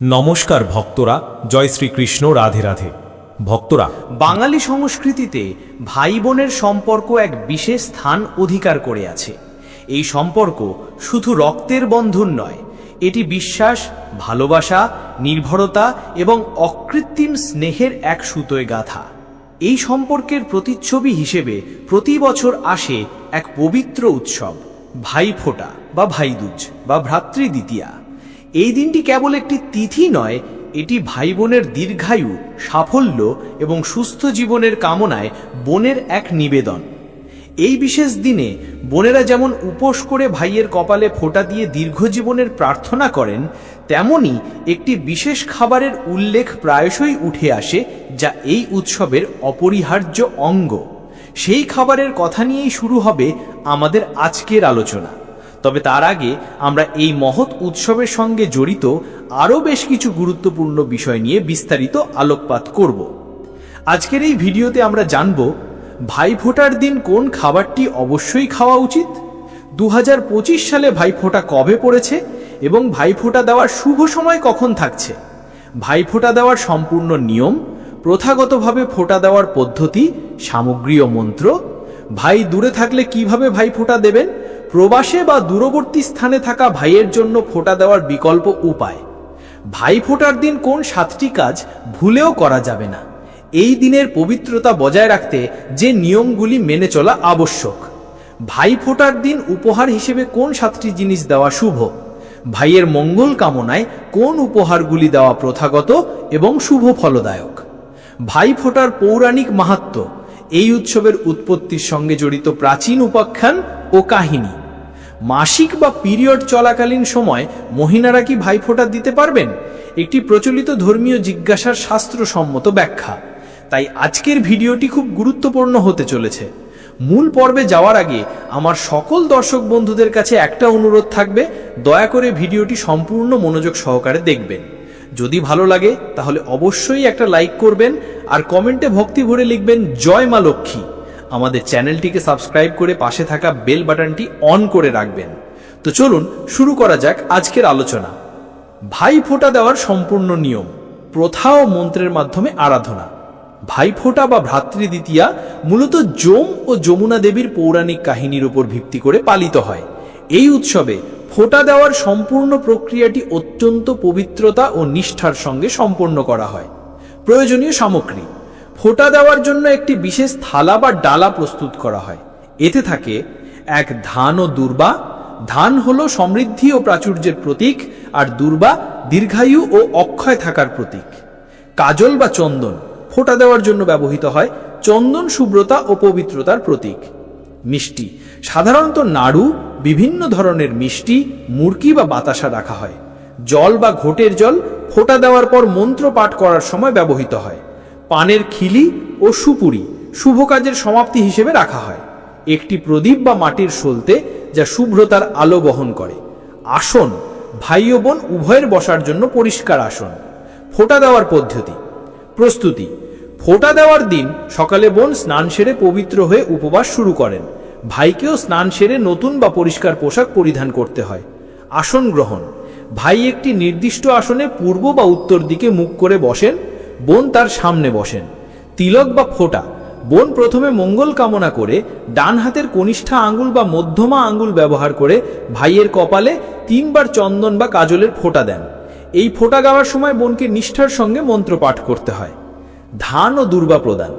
নমস্কার ভক্তরা, জয় শ্রীকৃষ্ণ, রাধে রাধে। ভক্তরা, বাঙালি সংস্কৃতিতে ভাই বোনের সম্পর্ক এক বিশেষ স্থান অধিকার করে আছে। এই সম্পর্ক শুধু রক্তের বন্ধন নয়, এটি বিশ্বাস, ভালোবাসা, নির্ভরতা এবং অকৃত্রিম স্নেহের এক সুতোয় গাথা। এই সম্পর্কের প্রতিচ্ছবি হিসেবে প্রতি বছর আসে এক পবিত্র উৎসব, ভাইফোঁটা বা ভাইদুজ বা ভ্রাতৃদ্বিতীয়া এই দিনটি কেবল একটি তিথি নয়, এটি ভাই বোনের দীর্ঘায়ু, সাফল্য এবং সুস্থ জীবনের কামনায় বোনের এক নিবেদন। এই বিশেষ দিনে বোনেরা যেমন উপোস করে ভাইয়ের কপালে ফোঁটা দিয়ে দীর্ঘ জীবনের প্রার্থনা করেন, তেমনি একটি বিশেষ খাবারের উল্লেখ প্রায়শই উঠে আসে যা এই উৎসবের অপরিহার্য অঙ্গ। সেই খাবারের কথা নিয়েই শুরু হবে আমাদের আজকের আলোচনা। তবে তার আগে আমরা এই মহৎ উৎসবের সঙ্গে জড়িত আরও বেশ কিছু গুরুত্বপূর্ণ বিষয় নিয়ে বিস্তারিত আলোকপাত করব। আজকের এই ভিডিওতে আমরা জানব ভাইফোঁটার দিন কোন খাবারটি অবশ্যই খাওয়া উচিত? দু হাজার পঁচিশ সালে ভাইফোঁটা কবে পড়েছে এবং ভাইফোঁটা দেওয়ার শুভ সময় কখন থাকছে? ভাইফোঁটা দেওয়ার সম্পূর্ণ নিয়ম, প্রথাগতভাবে ফোঁটা দেওয়ার পদ্ধতি সামগ্রী ও মন্ত্র, ভাই দূরে থাকলে কীভাবে ভাই ভাইফোঁটা দেবেন? প্রবাসে বা দূরবর্তী স্থানে থাকা ভাইয়ের জন্য ফোঁটা দেওয়ার বিকল্প উপায়। ভাই ফোঁটার দিন কোন সাতটি কাজ ভুলেও করা যাবে না। এই দিনের পবিত্রতা বজায় রাখতে যে নিয়মগুলি মেনে চলা আবশ্যক। ভাই ফোঁটার দিন উপহার হিসেবে কোন সাতটি জিনিস দেওয়া শুভ? ভাইয়ের মঙ্গল কামনায় কোন উপহারগুলি দেওয়া প্রথাগত এবং শুভ ফলদায়ক? ভাই ফোঁটার পৌরাণিক মাহাত্ম্য এই উৎসবের উৎপত্তির সঙ্গে জড়িত প্রাচীন উপাখ্যান ও কাহিনী। মাসিক বা পিরিয়ড চলাকালীন সময় মহিলারা কি ভাইফোঁটা দিতে পারবেন? একটি প্রচলিত ধর্মীয় জিজ্ঞাসার শাস্ত্রসম্মত ব্যাখ্যা। তাই আজকের ভিডিওটি খুব গুরুত্বপূর্ণ হতে চলেছে। মূল পর্বে যাওয়ার আগে আমার সকল দর্শক বন্ধুদের কাছে একটা অনুরোধ থাকবে। দয়া করে ভিডিওটি সম্পূর্ণ মনোযোগ সহকারে দেখবেন। যদি ভালো লাগে, তাহলে অবশ্যই একটা লাইক করবেন আর কমেন্টে ভক্তি ভরে লিখবেন, জয় মা লক্ষ্মী। আমাদের চ্যানেলটিকে সাবস্ক্রাইব করে পাশে থাকা বেল বাটনটি অন করে রাখবেন। তো চলুন, শুরু করা যাক আজকের আলোচনা। ভাই ফোঁটা দেওয়ার সম্পূর্ণ নিয়ম। প্রথা ও মন্ত্রের মাধ্যমে আরাধনা। ভাইফোঁটা বা ভ্রাতৃদ্বিতীয়া মূলত যম ও যমুনা দেবীর পৌরাণিক কাহিনীর উপর ভিত্তি করে পালিত হয়। এই উৎসবে ফোঁটা দেওয়ার সম্পূর্ণ প্রক্রিয়াটি অত্যন্ত পবিত্রতা ও নিষ্ঠার সঙ্গে সম্পন্ন করা হয়। প্রয়োজনীয় সামগ্রী। ফোঁটা দেওয়ার জন্য একটি বিশেষ থালা বা ডালা প্রস্তুত করা হয়। এতে থাকে এক ধান ও দুর্বা। ধান হলো সমৃদ্ধি ও প্রাচুর্যের প্রতীক আর দুর্বা দীর্ঘায়ু ও অক্ষয় থাকার প্রতীক। কাজল বা চন্দন। ফোঁটা দেওয়ার জন্য ব্যবহৃত হয় চন্দন শুভ্রতা ও পবিত্রতার প্রতীক। মিষ্টি। সাধারণত নাড়ু, বিভিন্ন ধরনের মিষ্টি মুরকি বা বাতাসা রাখা হয়। জল বা ঘোটের জল ফোটা দেওয়ার পর মন্ত্র পাঠ করার সময় ব্যবহৃত হয়। পানের খিলি ও সুপুরি শুভ কাজের সমাপ্তি হিসেবে রাখা হয়। একটি প্রদীপ বা মাটির সলতে যা শুভ্রতার আলো বহন করে। আসন, ভাই ও বোন উভয়ের বসার জন্য পরিষ্কার আসন। ফোটা দেওয়ার পদ্ধতি। প্রস্তুতি। ফোটা দেওয়ার দিন সকালে বোন স্নান সেরে পবিত্র হয়ে উপবাস শুরু করেন। ভাইকেও স্নান সেরে নতুন বা পরিষ্কার পোশাক পরিধান করতে হয়। আসন গ্রহণ। ভাই একটি নির্দিষ্ট আসনে পূর্ব বা উত্তর দিকে মুখ করে বসেন, বোন তার সামনে বসেন। তিলক বা ফোঁটা। বোন প্রথমে মঙ্গল কামনা করে, ডান হাতের কনিষ্ঠা আঙ্গুল বা মধ্যমা আঙ্গুল ব্যবহার করে ভাইয়ের কপালে তিনবার চন্দন বা কাজলের ফোঁটা দেন। এই ফোঁটা গাওয়ার সময় বোনকে নিষ্ঠার সঙ্গে মন্ত্র পাঠ করতে হয়। ধান ও দুর্বা প্রদান।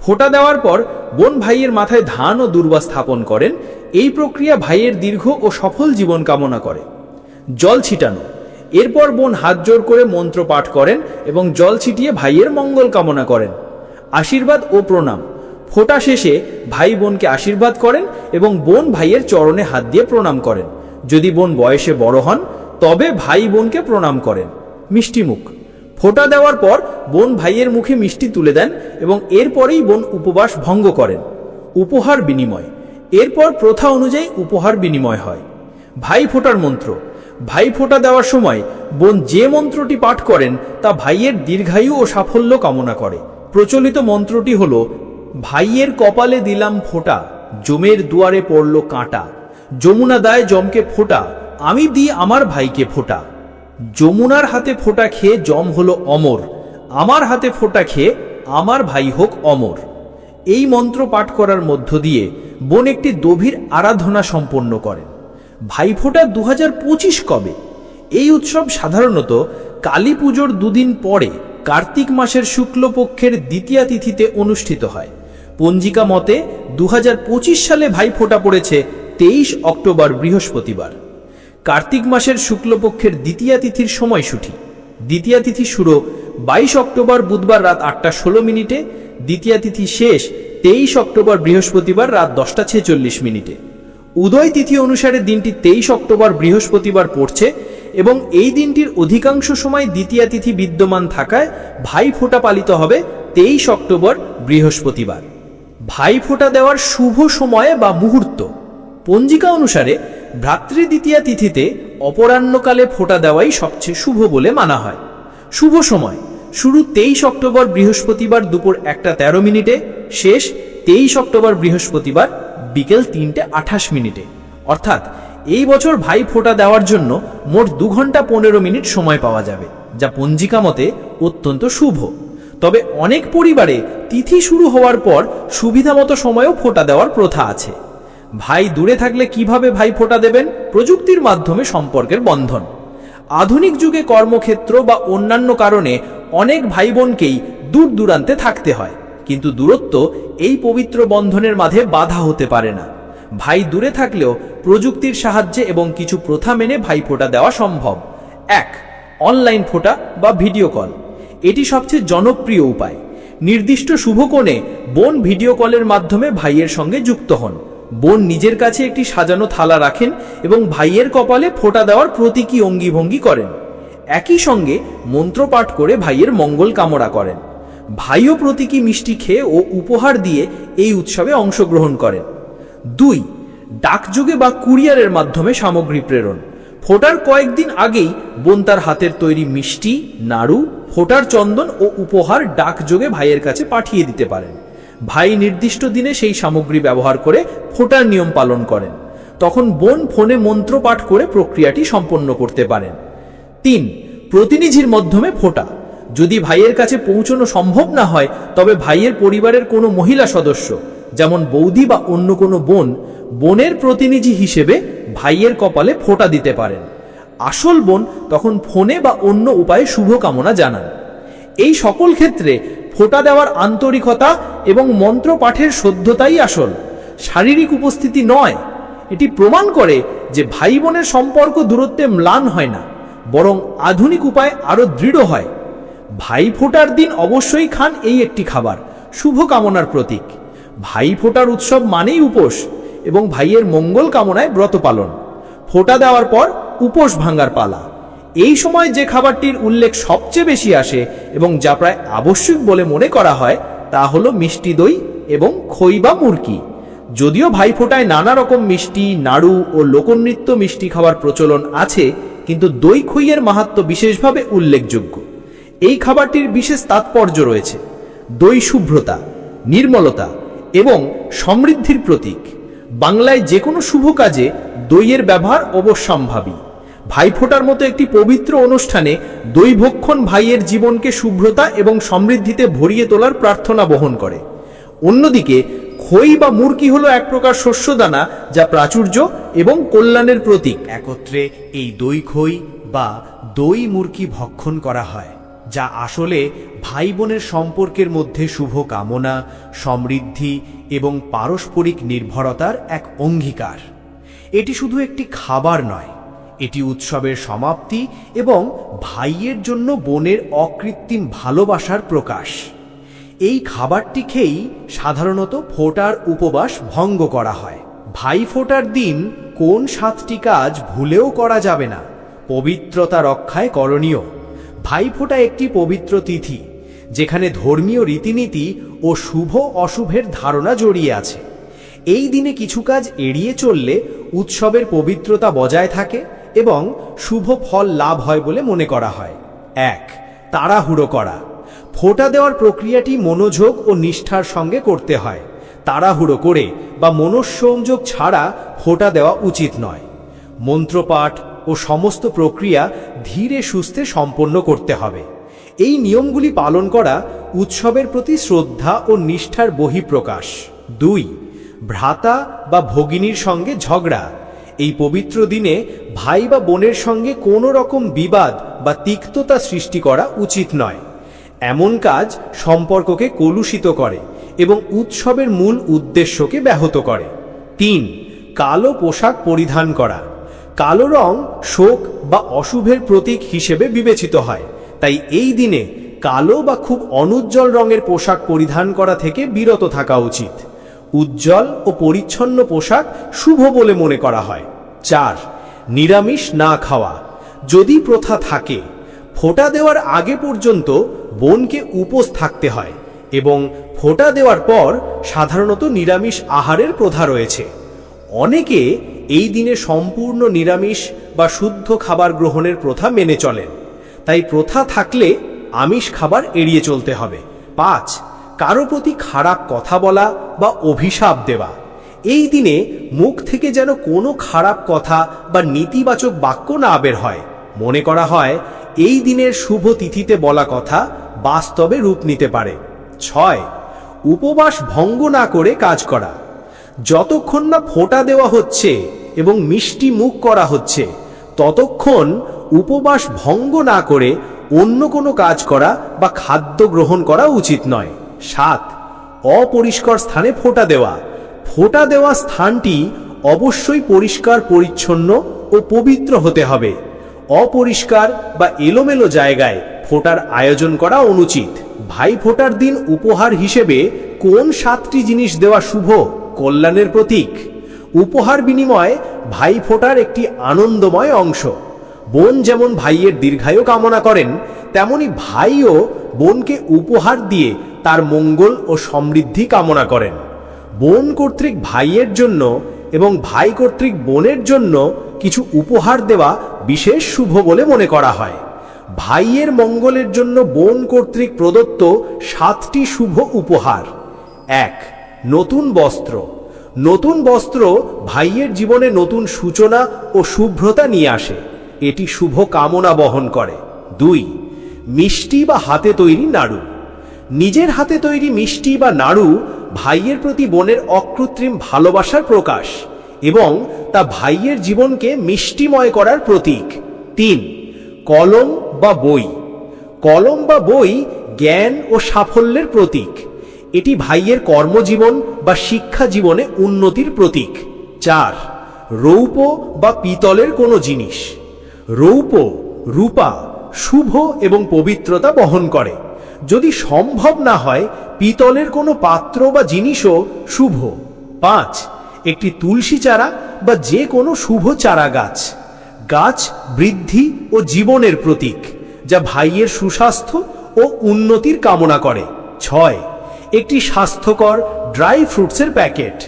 ফোঁটা দেওয়ার পর বোন ভাইয়ের মাথায় ধান ও দুর্বা স্থাপন করেন। এই প্রক্রিয়া ভাইয়ের দীর্ঘ ও সফল জীবন কামনা করে। জল ছিটানো। এরপর বোন হাত জোর করে মন্ত্র পাঠ করেন এবং জল ছিটিয়ে ভাইয়ের মঙ্গল কামনা করেন। আশীর্বাদ ও প্রণাম। ফোঁটা শেষে ভাই বোনকে আশীর্বাদ করেন এবং বোন ভাইয়ের চরণে হাত দিয়ে প্রণাম করেন। যদি বোন বয়সে বড় হন, তবে ভাই বোনকে প্রণাম করেন। মিষ্টিমুখ। ফোঁটা দেওয়ার পর বোন ভাইয়ের মুখে মিষ্টি তুলে দেন এবং এরপরেই বোন উপবাস ভঙ্গ করেন। উপহার বিনিময়। এরপর প্রথা অনুযায়ী উপহার বিনিময় হয়। ভাই ফোঁটার মন্ত্র। ভাই ফোঁটা দেওয়ার সময় বোন যে মন্ত্রটি পাঠ করেন তা ভাইয়ের দীর্ঘায়ু ও সাফল্য কামনা করে। প্রচলিত মন্ত্রটি হল, ভাইয়ের কপালে দিলাম ফোঁটা, জমের দুয়ারে পড়ল কাঁটা। যমুনা দায় জমকে ফোঁটা, আমি দিই আমার ভাইকে ফোঁটা। যমুনার হাতে ফোঁটা খেয়ে জম হলো অমর। আমার হাতে ফোঁটা খেয়ে আমার ভাই হোক অমর। এই মন্ত্র পাঠ করার মধ্য দিয়ে বোন একটি গভীর আরাধনা সম্পন্ন করেন। ভাইফোঁটা দু কবে? এই উৎসব সাধারণত কালী পুজোর দুদিন পরে কার্তিক মাসের শুক্লপক্ষের দ্বিতীয়া তিথিতে অনুষ্ঠিত হয়। পঞ্জিকা মতে দু হাজার পঁচিশ সালে ভাইফোঁটা পড়েছে তেইশ অক্টোবর বৃহস্পতিবার। কার্তিক মাসের শুক্লপক্ষের দ্বিতীয়া তিথির সময়সূচি। দ্বিতীয়া তিথি শুরু বাইশ অক্টোবর বুধবার রাত আটটা ষোলো মিনিটে, দ্বিতীয়া তিথি শেষ তেইশ অক্টোবর বৃহস্পতিবার রাত দশটা ছেচল্লিশ মিনিটে। উদয় তিথি অনুসারে দিনটি তেইশ অক্টোবর বৃহস্পতিবার পড়ছে এবং এই দিনটির অধিকাংশ সময় দ্বিতীয়া তিথি বিদ্যমান থাকায় ভাই ফোঁটা পালিত হবে তেইশ অক্টোবর বৃহস্পতিবার। ভাই ফোঁটা দেওয়ার শুভ সময় বা মুহূর্ত। পঞ্জিকা অনুসারে ভ্রাতৃ দ্বিতীয়া তিথিতে অপরাহ্নকালে ফোঁটা দেওয়াই সবচেয়ে শুভ বলে মানা হয়। শুভ সময়, শুরু তেইশ অক্টোবর বৃহস্পতিবার দুপুর একটা তেরো মিনিটে, শেষ তেইশ অক্টোবর বৃহস্পতিবার বিকেল তিনটে আঠাশ মিনিটে। অর্থাৎ, এই বছর ভাই ফোঁটা দেওয়ার জন্য মোট দু ঘণ্টা পনেরো মিনিট সময় পাওয়া যাবে, যা পঞ্জিকা মতে অত্যন্ত শুভ। তবে অনেক পরিবারে তিথি শুরু হওয়ার পর সুবিধামতো সময়েও ফোঁটা দেওয়ার প্রথা আছে। ভাই দূরে থাকলে কীভাবে ভাই ফোঁটা দেবেন? প্রযুক্তির মাধ্যমে সম্পর্কের বন্ধন। আধুনিক যুগে কর্মক্ষেত্র বা অন্যান্য কারণে অনেক ভাই বোনকেই দূর দূরান্তে থাকতে হয়। কিন্তু দূরত্ব এই পবিত্র বন্ধনের মাঝে বাধা হতে পারে না। ভাই দূরে থাকলেও প্রযুক্তির সাহায্যে এবং কিছু প্রথা মেনে ভাই ফোঁটা দেওয়া সম্ভব। এক, অনলাইন ফোঁটা বা ভিডিও কল। এটি সবচেয়ে জনপ্রিয় উপায়। নির্দিষ্ট শুভকোণে বোন ভিডিও কলের মাধ্যমে ভাইয়ের সঙ্গে যুক্ত হন। বোন নিজের কাছে একটি সাজানো থালা রাখেন এবং ভাইয়ের কপালে ফোঁটা দেওয়ার প্রতীকী অঙ্গিভঙ্গি করেন। একই সঙ্গে মন্ত্র পাঠ করে ভাইয়ের মঙ্গল কামনা করেন। ভাইও প্রতীকী মিষ্টি খেয়ে ও উপহার দিয়ে এই উৎসবে অংশগ্রহণ করেন। দুই, ডাকযোগে বা কুরিয়ারের মাধ্যমে সামগ্রী প্রেরণ। ফোটার কয়েকদিন আগেই বোন তার হাতের তৈরি মিষ্টি, নাড়ু, ফোটার চন্দন ও উপহার ডাকযোগে ভাইয়ের কাছে পাঠিয়ে দিতে পারেন। ভাই নির্দিষ্ট দিনে সেই সামগ্রী ব্যবহার করে ফোটার নিয়ম পালন করেন। তখন বোন ফোনে মন্ত্র পাঠ করে প্রক্রিয়াটি সম্পন্ন করতে পারেন। তিন, প্রতিনিধির মাধ্যমে ফোটা যদি ভাইয়ের কাছে পৌঁছানো সম্ভব না হয়, তবে ভাইয়ের পরিবারের কোনো মহিলা সদস্য, যেমন বৌদি বা অন্য কোনো বোন, বোনের প্রতিনিধি হিসেবে ভাইয়ের কপালে ফোঁটা দিতে পারেন। আসল বোন তখন ফোনে বা অন্য উপায়ে শুভকামনা জানান। এই সকল ক্ষেত্রে ফোঁটা দেওয়ার আন্তরিকতা এবং মন্ত্র পাঠের শুদ্ধতাই আসল। শারীরিক উপস্থিতি নয়। এটি প্রমাণ করে যে ভাই বোনের সম্পর্ক দূরত্বে ম্লান হয় না, বরং আধুনিক উপায় আরও দৃঢ় হয়। ভাই ফোটার দিন অবশ্যই খান এই একটি খাবার, শুভ কামনার প্রতীক। ভাই ফোটার উৎসব মানেই উপোস, এবং ভাইয়ের মঙ্গল কামনায় ব্রত পালন। ফোঁটা দেওয়ার পর উপোস ভাঙ্গার পালা। এই সময় যে খাবারটির উল্লেখ সবচেয়ে বেশি আসে এবং যা প্রায় আবশ্যিক বলে মনে করা হয়, তা হলো মিষ্টি দই এবং খই বা মুরকি। যদিও ভাইফোঁটায় নানা রকম মিষ্টি, নাড়ু ও লোকনৃত্য মিষ্টি খাবার প্রচলন আছে, কিন্তু দই খইয়ের মাহাত্ম বিশেষভাবে উল্লেখযোগ্য। এই খাবারটির বিশেষ তাৎপর্য রয়েছে। দই শুভ্রতা, নির্মলতা এবং সমৃদ্ধির প্রতীক। বাংলায় যে কোনো শুভ কাজে দইয়ের ব্যবহার অবশ্যম্ভাবী। ভাইফোঁটার মতো একটি পবিত্র অনুষ্ঠানে দৈভক্ষণ ভাইয়ের জীবনকে শুভ্রতা এবং সমৃদ্ধিতে ভরিয়ে তোলার প্রার্থনা বহন করে। অন্যদিকে, খই বা মুরকি হলো এক প্রকার শস্যদানা যা প্রাচুর্য এবং কল্যাণের প্রতীক। একত্রে এই দই খই বা দই মুরকি ভক্ষণ করা হয়, যা আসলে ভাই বোনের সম্পর্কের মধ্যে শুভ কামনা, সমৃদ্ধি এবং পারস্পরিক নির্ভরতার এক অঙ্গীকার। এটি শুধু একটি খাবার নয় এটি উৎসবের সমাপ্তি এবং ভাইয়ের জন্য বোনের অকৃত্রিম ভালোবাসার প্রকাশ। এই খাবারটি খেয়েই সাধারণত ফোটার উপবাস ভঙ্গ করা হয়। ভাই ফোটার দিন কোন সাতটি কাজ ভুলেও করা যাবে না। পবিত্রতা রক্ষায় করণীয়। ভাইফোঁটা একটি পবিত্র তিথি, যেখানে ধর্মীয় রীতিনীতি ও শুভ অশুভের ধারণা জড়িয়ে আছে। এই দিনে কিছু কাজ এড়িয়ে চললে উৎসবের পবিত্রতা বজায় থাকে এবং শুভ ফল লাভ হয় বলে মনে করা হয়। এক, তাড়াহুড়ো করা। ফোঁটা দেওয়ার প্রক্রিয়াটি মনোযোগ ও নিষ্ঠার সঙ্গে করতে হয়। তাড়াহুড়ো করে বা মনঃসংযোগ ছাড়া ফোঁটা দেওয়া উচিত নয়। মন্ত্রপাঠ ও সমস্ত প্রক্রিয়া ধীরে সুস্থে সম্পন্ন করতে হবে। এই নিয়মগুলি পালন করা উৎসবের প্রতি শ্রদ্ধা ও নিষ্ঠার বহিঃপ্রকাশ। দুই, ভ্রাতা বা ভগিনীর সঙ্গে ঝগড়া। এই পবিত্র দিনে ভাই বা বোনের সঙ্গে কোনো রকম বিবাদ বা তিক্ততা সৃষ্টি করা উচিত নয়। এমন কাজ সম্পর্ককে কলুষিত করে এবং উৎসবের মূল উদ্দেশ্যকে ব্যাহত করে। তিন, কালো পোশাক পরিধান করা। কালো রং শোক বা অশুভের প্রতীক হিসেবে বিবেচিত হয়। তাই এই দিনে কালো বা খুব অনুজ্জ্বল রঙের পোশাক পরিধান করা থেকে বিরত থাকা উচিত। উজ্জ্বল ও পরিচ্ছন্ন পোশাক শুভ বলে মনে করা হয়। চার, নিরামিষ না খাওয়া। যদি প্রথা থাকে, ফোঁটা দেওয়ার আগে পর্যন্ত বোনকে উপোস থাকতে হয় এবং ফোঁটা দেওয়ার পর সাধারণত নিরামিষ আহারের প্রথা রয়েছে। অনেকে এই দিনে সম্পূর্ণ নিরামিষ বা শুদ্ধ খাবার গ্রহণের প্রথা মেনে চলেন। তাই প্রথা থাকলে আমিষ খাবার এড়িয়ে চলতে হবে। পাঁচ কারও প্রতি খারাপ কথা বলা বা অভিশাপ দেওয়া। এই দিনে মুখ থেকে যেন কোনো খারাপ কথা বা নেতিবাচক বাক্য না বের হয়। মনে করা হয়, এই দিনের শুভ তিথিতে বলা কথা বাস্তবে রূপ নিতে পারে। ছয়, উপবাস ভঙ্গ না করে কাজ করা। যতক্ষণ না ফোঁটা দেওয়া হচ্ছে এবং মিষ্টি মুখ করা হচ্ছে, ততক্ষণ উপবাস ভঙ্গ না করে অন্য কোনো কাজ করা বা খাদ্য গ্রহণ করা উচিত নয়। সাত, অপরিষ্কার স্থানে ফোঁটা দেওয়া। ফোঁটা দেওয়া স্থানটি অবশ্যই পরিষ্কার, পরিচ্ছন্ন ও পবিত্র হতে হবে। অপরিষ্কার বা এলোমেলো জায়গায় ফোটার আয়োজন করা অনুচিত। ভাই ফোঁটার দিন উপহার হিসেবে কোন সাতটি জিনিস দেওয়া শুভ? কল্যাণের প্রতীক। উপহার বিনিময়ে ভাই ফোঁটার একটি আনন্দময় অংশ। বোন যেমন ভাইয়ের দীর্ঘায়ু কামনা করেন, তেমনি ভাইও বোনকে উপহার দিয়ে তার মঙ্গল ও সমৃদ্ধি কামনা করেন। বোন কর্তৃক ভাইয়ের জন্য এবং ভাই কর্তৃক বোনের জন্য কিছু উপহার দেওয়া বিশেষ শুভ বলে মনে করা হয়। ভাইয়ের মঙ্গলের জন্য বোন কর্তৃক প্রদত্ত সাতটি শুভ উপহার। এক, নতুন বস্ত্র। নতুন বস্ত্র ভাইয়ের জীবনে নতুন সূচনা ও শুভ্রতা নিয়ে আসে। এটি শুভ কামনা বহন করে। দুই মিষ্টি বা হাতে তৈরি নাড়ু। নিজের হাতে তৈরি মিষ্টি বা নাড়ু ভাইয়ের প্রতি বোনের অকৃত্রিম ভালোবাসার প্রকাশ এবং তা ভাইয়ের জীবনকে মিষ্টিময় করার প্রতীক। তিন, কলম বা বই। কলম বা বই জ্ঞান ও সাফল্যের প্রতীক। এটি ভাইয়ের কর্মজীবন বা শিক্ষা জীবনে উন্নতির প্রতীক। চার রৌপ বা পিতলের কোনো জিনিস। রৌপ রূপা শুভ এবং পবিত্রতা বহন করে। যদি সম্ভব না হয়, পিতলের কোনো পাত্র বা জিনিসও শুভ। পাঁচ, একটি তুলসী চারা বা যে কোনো শুভ চারা গাছ। গাছ বৃদ্ধি ও জীবনের প্রতীক, যা ভাইয়ের সুস্বাস্থ্য ও উন্নতির কামনা করে। ছয়, একটি স্বাস্থ্যকর ড্রাই ফ্রুটসের প্যাকেট।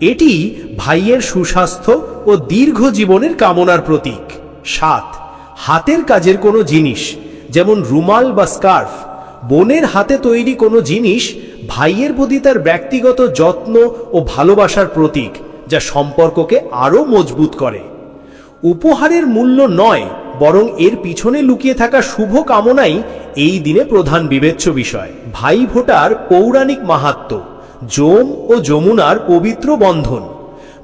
এটি ভাইয়ের সুস্বাস্থ্য ও দীর্ঘ জীবনের কামনার প্রতীক। সাত হাতের কাজের কোনো জিনিস, যেমন রুমাল বা স্কার্ফ। বোনের হাতে তৈরি কোনো জিনিস ভাইয়ের প্রতি তার ব্যক্তিগত যত্ন ও ভালোবাসার প্রতীক, যা সম্পর্ককে আরও মজবুত করে। উপহারের মূল্য নয়, বরং এর পিছনে লুকিয়ে থাকা শুভ কামনাই এই দিনে প্রধান বিবেচ্য বিষয়। ভাই ফোটার পৌরাণিক মাহাত্ম, যম ও যমুনার পবিত্র বন্ধন।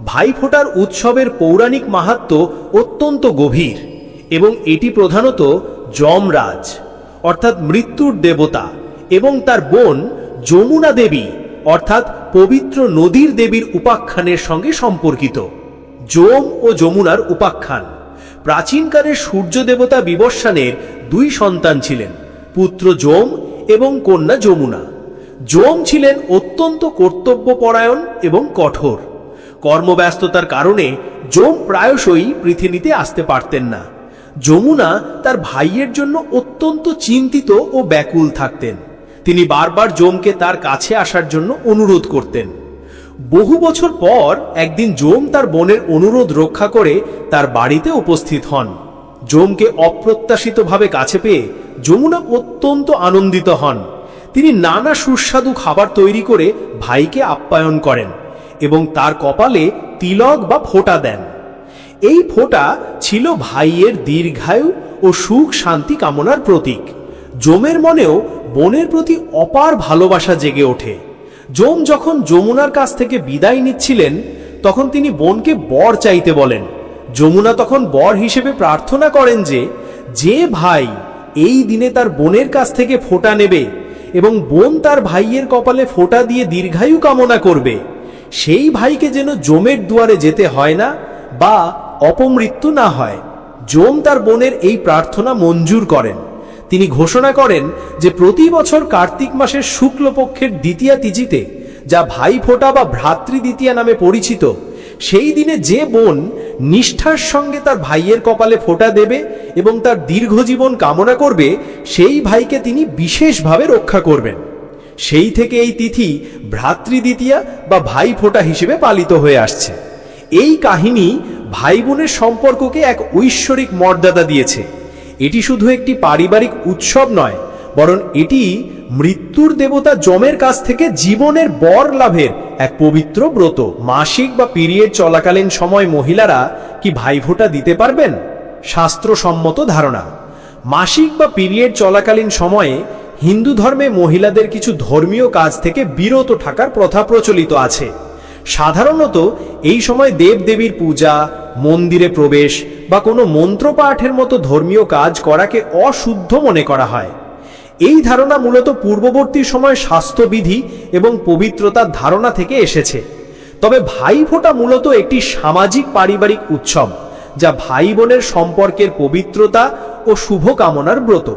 ভাই ফোটার উৎসবের পৌরাণিক মাহাত্ম অত্যন্ত গভীর। এবং এটি প্রধানত যমরাজ, অর্থাৎ মৃত্যুর দেবতা, এবং তার বোন যমুনা দেবী, অর্থাৎ পবিত্র নদীর দেবীর উপাখ্যানের সঙ্গে সম্পর্কিত। যম ও যমুনার উপাখ্যান। প্রাচীনকালের সূর্য দেবতা বিবস্বানের দুই সন্তান ছিলেন, পুত্র যম এবং কন্যা যমুনা। যম ছিলেন অত্যন্ত কর্তব্যপরায়ণ এবং কঠোর। কর্মব্যস্ততার কারণে যম প্রায়শই পৃথিবীতে আসতে পারতেন না। যমুনা তার ভাইয়ের জন্য অত্যন্ত চিন্তিত ও ব্যাকুল থাকতেন। তিনি বারবার যমকে তার কাছে আসার জন্য অনুরোধ করতেন। বহু বছর পর একদিন জোম তার বোনের অনুরোধ রক্ষা করে তার বাড়িতে উপস্থিত হন। জোমকে অপ্রত্যাশিতভাবে কাছে পেয়ে যমুনা অত্যন্ত আনন্দিত হন। তিনি নানা সুস্বাদু খাবার তৈরি করে ভাইকে আপ্যায়ন করেন এবং তার কপালে তিলক বা ফোঁটা দেন। এই ফোঁটা ছিল ভাইয়ের দীর্ঘায়ু ও সুখ শান্তি কামনার প্রতীক। জমের মনেও বোনের প্রতি অপার ভালোবাসা জেগে ওঠে। জম যখন যমুনার কাছ থেকে বিদায় নিচ্ছিলেন, তখন তিনি বোনকে বর চাইতে বলেন। যমুনা তখন বর হিসেবে প্রার্থনা করেন যে যে ভাই এই দিনে তার বোনের কাছ থেকে ফোঁটা নেবে এবং বোন তার ভাইয়ের কপালে ফোঁটা দিয়ে দীর্ঘায়ু কামনা করবে, সেই ভাইকে যেন জমের দুয়ারে যেতে হয় না বা অপমৃত্যু না হয়, জম তার বোনের এই প্রার্থনা মঞ্জুর করেন। তিনি ঘোষণা করেন যে প্রতি বছর কার্তিক মাসের শুক্লপক্ষের দ্বিতীয়া তিথিতে, যা ভাই ফোঁটা বা ভ্রাতৃ দ্বিতীয়া নামে পরিচিত, সেই দিনে যে বোন নিষ্ঠার সঙ্গে তার ভাইয়ের কপালে ফোঁটা দেবে এবং তার দীর্ঘজীবন কামনা করবে, সেই ভাইকে তিনি বিশেষভাবে রক্ষা করবেন। সেই থেকে এই তিথি ভ্রাতৃ দ্বিতীয়া বা ভাই ফোঁটা হিসেবে পালিত হয়ে আসছে। এই কাহিনী ভাই বোনের সম্পর্ককে এক ঐশ্বরিক মর্যাদা দিয়েছে। এটি শুধু একটি পারিবারিক উৎসব নয়, বরং এটি মৃত্যুর দেবতা যমের কাছ থেকে জীবনের বর লাভের এক পবিত্র ব্রত। মাসিক বা পিরিয়ড চলাকালীন সময় মহিলারা কি ভাইফোঁটা দিতে পারবেন? শাস্ত্রসম্মত ধারণা। মাসিক বা পিরিয়ড চলাকালীন সময়ে হিন্দু ধর্মে মহিলাদের কিছু ধর্মীয় কাজ থেকে বিরত থাকার প্রথা প্রচলিত আছে। সাধারণত এই সময় দেবদেবীর পূজা, মন্দিরে প্রবেশ বা কোনো মন্ত্রপাঠের মতো ধর্মীয় কাজ করাকে অশুদ্ধ মনে করা হয়। এই ধারণা মূলত পূর্ববর্তী সময় স্বাস্থ্যবিধি এবং পবিত্রতার ধারণা থেকে এসেছে। তবে ভাইফোঁটা মূলত একটি সামাজিক পারিবারিক উৎসব, যা ভাই বোনের সম্পর্কের পবিত্রতা ও শুভ কামনার ব্রত।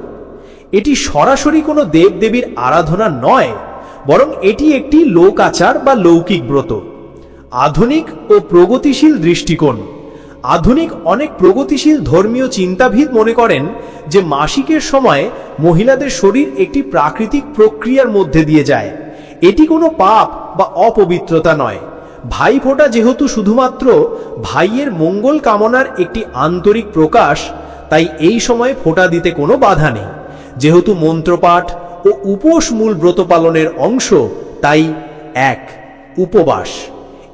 এটি সরাসরি কোনো দেবদেবীর আরাধনা নয়, বরং এটি একটি লোক আচার বা লৌকিক ব্রত। আধুনিক ও প্রগতিশীল দৃষ্টিকোণ। আধুনিক অনেক প্রগতিশীল ধর্মীয় চিন্তাবিদ মনে করেন যে মাসিকের সময় মহিলাদের শরীর একটি প্রাকৃতিক প্রক্রিয়ার মধ্যে দিয়ে যায়। এটি কোনো পাপ বা অপবিত্রতা নয়। ভাইফোঁটা যেহেতু শুধুমাত্র ভাইয়ের মঙ্গল কামনার একটি আন্তরিক প্রকাশ, তাই এই সময়ে ফোঁটা দিতে কোনো বাধা নেই। যেহেতু মন্ত্রপাঠ ও উপোস মূল ব্রত পালনের অংশ, তাই এক, উপবাস।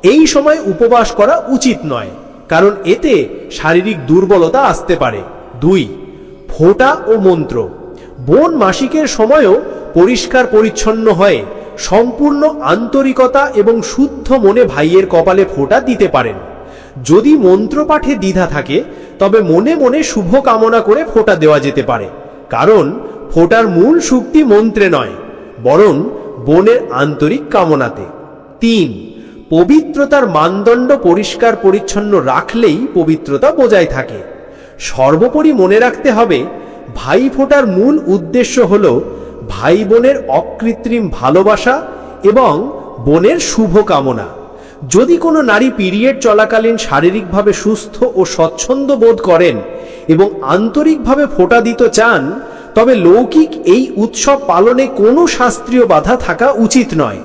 এই সময় উপবাস করা উচিত নয়, কারণ এতে শারীরিক দুর্বলতা আসতে পারে। দুই, ফোঁটা ও মন্ত্র। বোন মাসিকের সময়ও পরিষ্কার পরিচ্ছন্ন হয়ে সম্পূর্ণ আন্তরিকতা এবং শুদ্ধ মনে ভাইয়ের কপালে ফোঁটা দিতে পারেন। যদি মন্ত্রপাঠে দ্বিধা থাকে, তবে মনে মনে শুভ কামনা করে ফোঁটা দেওয়া যেতে পারে, কারণ ফোঁটার মূল শক্তি মন্ত্রে নয়, বরং বনের আন্তরিক কামনাতে। তিন পবিত্রতার মানদণ্ড পরিষ্কার পরিচ্ছন্ন রাখলেই পবিত্রতা বজায় থাকে। সর্বোপরি মনে রাখতে হবে, ভাই ফোঁটার মূল উদ্দেশ্য হল ভাই বোনের অকৃত্রিম ভালোবাসা এবং বোনের শুভ কামনা। যদি কোনো নারী পিরিয়ড চলাকালীন শারীরিকভাবে সুস্থ ও স্বচ্ছন্দ বোধ করেন এবং আন্তরিকভাবে ফোটা দিতে চান, তবে লৌকিক এই উৎসব পালনে কোনো শাস্ত্রীয় বাধা থাকা উচিত নয়।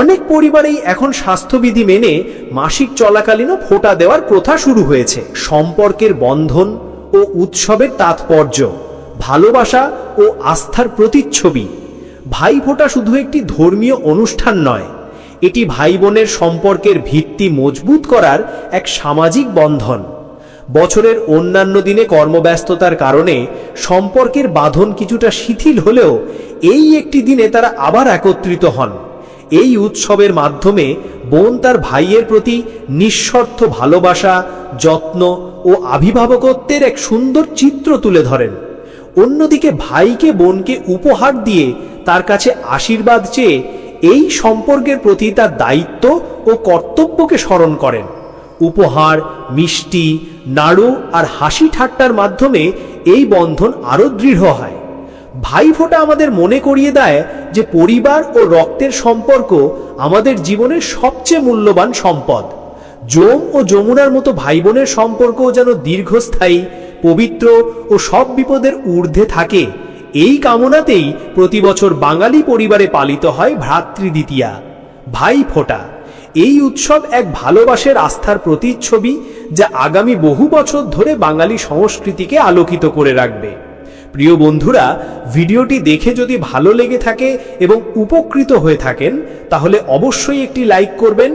অনেক পরিবারেই এখন স্বাস্থ্যবিধি মেনে মাসিক চলাকালীনও ফোঁটা দেওয়ার প্রথা শুরু হয়েছে। সম্পর্কের বন্ধন ও উৎসবের তাৎপর্য, ভালোবাসা ও আস্থার প্রতিচ্ছবি। ভাই ফোঁটা শুধু একটি ধর্মীয় অনুষ্ঠান নয়, এটি ভাই বোনের সম্পর্কের ভিত্তি মজবুত করার এক সামাজিক বন্ধন। বছরের অন্যান্য দিনে কর্মব্যস্ততার কারণে সম্পর্কের বাঁধন কিছুটা শিথিল হলেও এই একটি দিনে তারা আবার একত্রিত হন। এই উৎসবের মাধ্যমে বোন তার ভাইয়ের প্রতি নিঃস্বার্থ ভালোবাসা, যত্ন ও আভিভাবকত্বের এক সুন্দর চিত্র তুলে ধরেন। অন্যদিকে ভাইকে বোনকে উপহার দিয়ে তার কাছে আশীর্বাদ চেয়ে এই সম্পর্কের প্রতি তার দায়িত্ব ও কর্তব্যকে স্মরণ করেন। উপহার, মিষ্টি, নাড়ু আর হাসি ঠাট্টার মাধ্যমে এই বন্ধন আরও দৃঢ় হয়। ভাইফোঁটা আমাদের মনে করিয়ে দেয় যে পরিবার ও রক্তের সম্পর্ক আমাদের জীবনের সবচেয়ে মূল্যবান সম্পদ। যম ও যমুনার মতো ভাই বোনের সম্পর্কও যেন দীর্ঘস্থায়ী, পবিত্র ও সব বিপদের ঊর্ধ্বে থাকে। এই কামনাতেই প্রতি বছর বাঙালি পরিবারে পালিত হয় ভ্রাতৃদ্বিতীয়া ভাই ফোঁটা এই উৎসব এক ভালোবাসের আস্থার প্রতিচ্ছবি যা আগামী বহু বছর ধরে বাঙালি সংস্কৃতিকে আলোকিত করে রাখবে। প্রিয় বন্ধুরা, ভিডিওটি দেখে যদি ভালো লেগে থাকে এবং উপকৃত হয়ে থাকেন, তাহলে অবশ্যই একটি লাইক করবেন।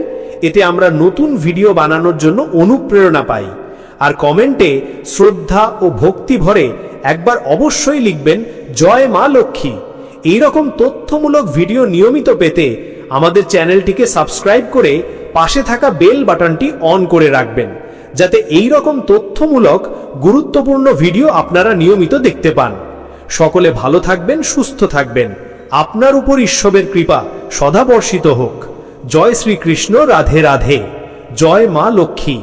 এতে আমরা নতুন ভিডিও বানানোর জন্য অনুপ্রেরণা পাই। আর কমেন্টে শ্রদ্ধা ও ভক্তি ভরে একবার অবশ্যই লিখবেন, জয় মা লক্ষ্মী। এই রকম তথ্যমূলক ভিডিও নিয়মিত পেতে আমাদের চ্যানেলটিকে সাবস্ক্রাইব করে পাশে থাকা বেল বাটনটি অন করে রাখবেন। যাতে এই রকম তথ্যমূলক, গুরুত্বপূর্ণ ভিডিও আপনারা নিয়মিত দেখতে পান। সকলে ভালো থাকবেন, সুস্থ থাকবেন। আপনার উপর ঈশ্বরের কৃপা সদাবর্ষিত হোক। জয় শ্রীকৃষ্ণ, রাধে রাধে। জয় মা লক্ষ্মী।